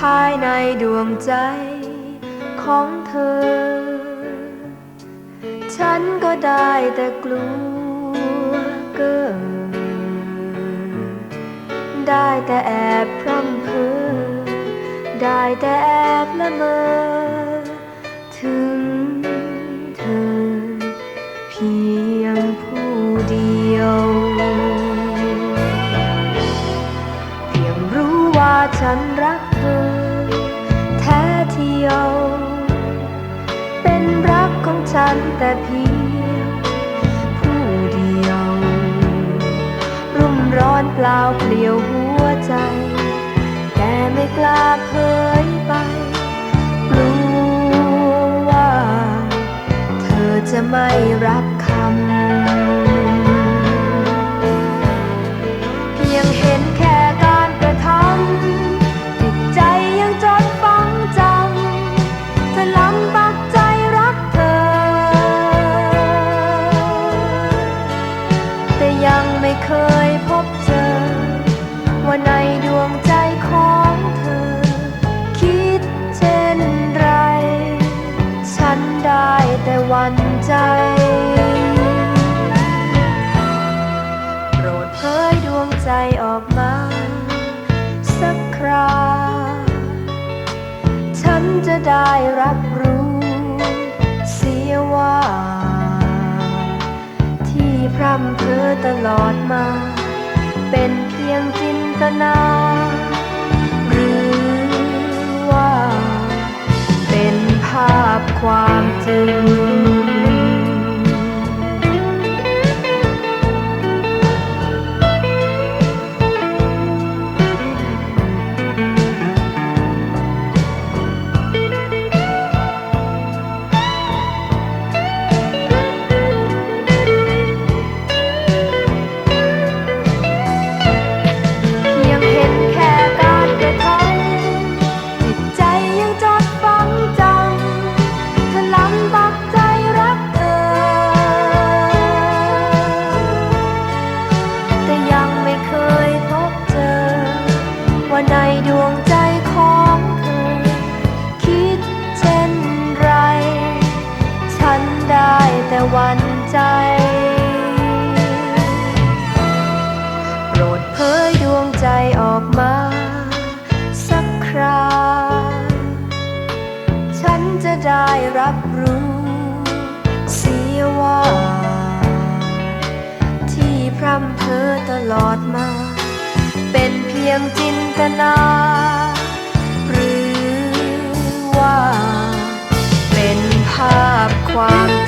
ภายในดวงใจของเธอ ฉันก็ได้แต่กลัวเกินได้แต่แอบพร่ำเพ้อได้แต่แอบละเมอ ฉันแต่เพียงผู้เดียว รุ่มร้อนเปล่าเปลี่ยวหัวใจ แต่ไม่กล้าเผย แต่ยังไม่เคยพบเจอ ว่าในดวงใจของเธอ คิดเช่นไร ฉันได้แต่วันใจ โปรดเผยดวงใจออกมา สักครา ฉันจะได้รับรู้ เสียว่า พร่ำเพ้อตลอดมา เป็นเพียงจินตนา หรือว่า เป็นภาพความจริง ในดวงใจของเธอ คิดเช่นไร ฉันได้แต่วันใจ โปรดเผยดวงใจออกมา สักครา ฉันจะได้รับรู้ พียงจินตนา หรือว่า เป็นภาพความ